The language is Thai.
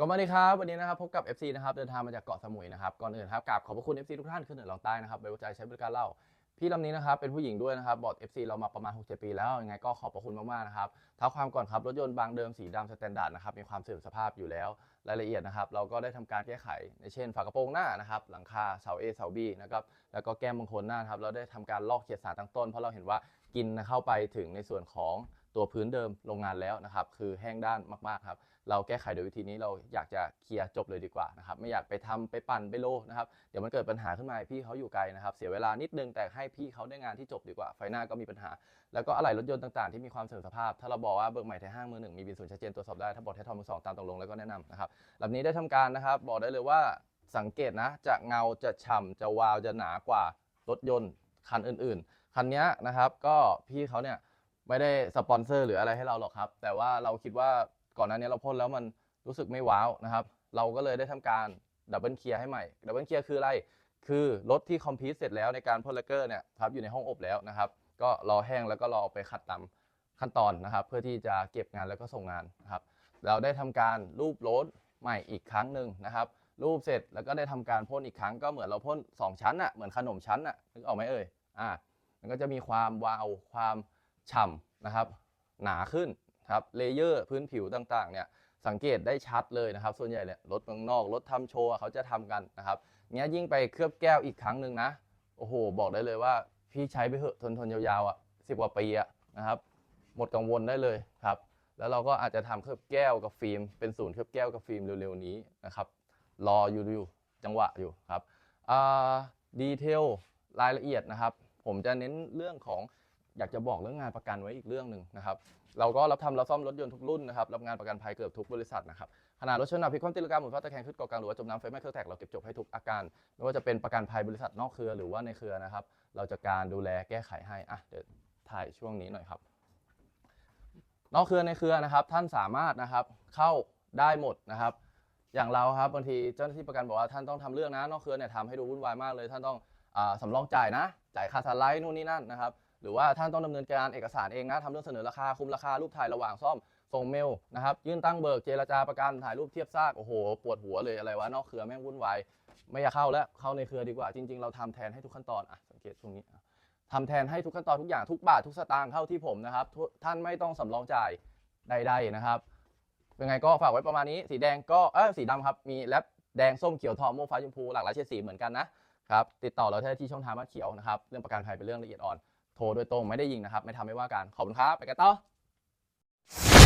ก็มาดีครับวันนี้นะครับพบกับ FC นะครับเดินทางมาจากเกาะสมุยนะครับก่อนอื่นครับกราบขอบพระคุณ FC ทุกท่านขึ้นเหนือลองใต้นะครับไว้วางใจใช้บริการเล่าพี่ลำนี้นะครับเป็นผู้หญิงด้วยนะครับบอด FC เรามาประมาณ6-7ปีแล้วยังไงก็ขอบพระคุณมากๆนะครับเท้าความก่อนครับรถยนต์บางเดิมสีดำสแตนดาร์ดนะครับมีความเสื่อมสภาพอยู่แล้วรายละเอียดนะครับเราก็ได้ทำการแก้ไขในเช่น ฝากระโปรงหน้านะครับหลังคาเสา A เสา B นะครับแล้วก็แก้มบางคนหน้านครับเราได้ทำการลอกเขียดสารตั้งต้น เพราะเราเห็นว่ากินเข้าไปถึงในส่วนของ ตัวพื้นเดิมโรงงานแล้วนะครับ คือแห้งด้านมากๆครับเราแก้ไขโดยวิธีนี้เราอยากจะเคลียร์จบเลยดีกว่านะครับไม่อยากไปทำไปปั่นไปโลนะครับเดี๋ยวมันเกิดปัญหาขึ้นมาพี่เขาอยู่ไกลนะครับ เสียเวลานิดนึงแต่ให้พี่เขาได้งานที่จบดีกว่า ไฟหน้าก็มีปัญหา แล้วก็อะไหล่รถยนต์ต่างๆที่มีความเสื่อมสภาพ ถ้าเราบอกว่าเบิกใหม่ไทยห้างมือหนึ่งมีบินศูนย์ชัดเจนตรวจสอบได้ถ้าบอกไทยทอมมือสองตามตกลงแล้วก็แนะนำนะครับลำนี้ได้ทำการนะครับ บอกได้เลยว่าสังเกตนะจะเงาจะฉ่ำจะวาวจะหนากว่ารถยนต์คันอื่น ๆคันนี้นะครับก็พี่เขาเนี่ย ไม่ได้สปอนเซอร์หรืออะไรให้เราหรอกครับ แต่ว่าเราคิดว่าก่อนหน้านี้เราพ่นแล้วมันรู้สึกไม่ว้าวนะครับ เราก็เลยได้ทำการดับเบิลเคลียร์ให้ใหม่ดับเบิลเคลียร์คืออะไร คือรถที่คอมพิวเสร็จแล้วในการพ่นเลกเกอร์เนี่ยครับอยู่ในห้องอบแล้วนะครับ ก็รอแห้งแล้วก็รอเอาไปขัดตามขั้นตอนนะครับ เพื่อที่จะเก็บงานแล้วก็ส่งงานนะครับ เราได้ทำการรูปรถใหม่อีกครั้งหนึ่งนะครับ รูปเสร็จแล้วก็ได้ทำการพ่นอีกครั้งก็เหมือนเราพ่นสองชั้นอะเหมือนขนมชั้นอะนึกออกไหมเอ่ยอ่ามันก็จะมีความวาวความ ฉ่ำนะครับ หนาขึ้นครับเลเยอร์พื้นผิวต่างๆเนี่ยสังเกตได้ชัดเลยนะครับ ส่วนใหญ่เนี่ยรถเมืองนอกรถทำโชว์เขาจะทำกันนะครับเนี้ยยิ่งไปเคลือบแก้วอีกครั้งหนึ่งนะโอ้โห บอกได้เลยว่าพี่ใช้ไปเถอะทนทนยาวๆอะสิบกว่าปีอะนะครับหมดกังวลได้เลยครับ แล้วเราก็อาจจะทำเคลือบแก้วกับฟิล์มเป็นศูนย์เคลือบแก้วกับฟิล์มเร็วๆนี้นะครับรออยู่อยู่จังหวะอยู่ครับอ่าดีเทลรายละเอียดนะครับ ผมจะเน้นเรื่องของ อยากจะบอกเรื่องงานประกันไว้อีกเรื่องหนึ่งนะครับ เราก็รับทำรับซ่อมรถยนต์ทุกรุ่นนะครับ รับงานประกันภัยเกือบทุกบริษัทนะครับขนาดรถชนหนักพิคว่ำตีลังกาหมุนฟ้าตะแคงขึ้นเกาะกลางหรือว่าจมน้ำไฟไหม้เครื่องแตกเราเก็บจบให้ทุกอาการ ไม่ว่าจะเป็นประกันภัยบริษัทนอกเครือหรือว่าในเครือนะครับ เราจะการดูแลแก้ไขให้ อะ เดี๋ยวถ่ายช่วงนี้หน่อยครับ นอกเครือในเครือนะครับ ท่านสามารถนะครับเข้าได้หมดนะครับ อย่างเราครับบางทีเจ้าหน้าที่ประกันบอกว่าท่านต้องทำเรื่องนะ นอกเครือเนี่ยทำให้ดูวุ่นวายมากเลย ท่านต้องอสำรองจ่ายนะ จ่ายค่าสไลด์นู่นนี่นั่นนะครับ หรือว่าท่านต้องดำเนินการเอกสารเองนะทำเรื่องเสนอราคาคุมราคารูปถ่ายระหว่างซ่อมส่งเมลนะครับยื่นตั้งเบิกเจรจาประกันถ่ายรูปเทียบซากโอ้โหปวดหัวเลยอะไรวะนอกเครือแม่งวุ่นวายไม่อยากเข้าแล้วเข้าในเครือดีกว่าจริง ๆ เราทำแทนให้ทุกขั้นตอนอะสังเกตตรงนี้ทำแทนให้ทุกขั้นตอนทุกอย่างทุกบาททุกสตางค์เข้าที่ผมนะครับท,ท่านไม่ต้องสำรองจ่ายใดๆนะครับเป็นไงก็ฝากไว้ประมาณนี้สีแดงก็เออสีดำครับมีแรปแดงส้มเขียวทองม่วงฟ้าชมพูหลากหลายเฉดสีเหมือนกันนะครับติดต่อเราได้ที่ช่องทางมะเขียวนะครับเรื่องประกันภัยเป็นเรื่องละเอียดอ่อน โทรโดยตรงไม่ได้ยิงนะครับ ไม่ทำไม่ว่ากันขอบคุณครับ ไปกันต่อ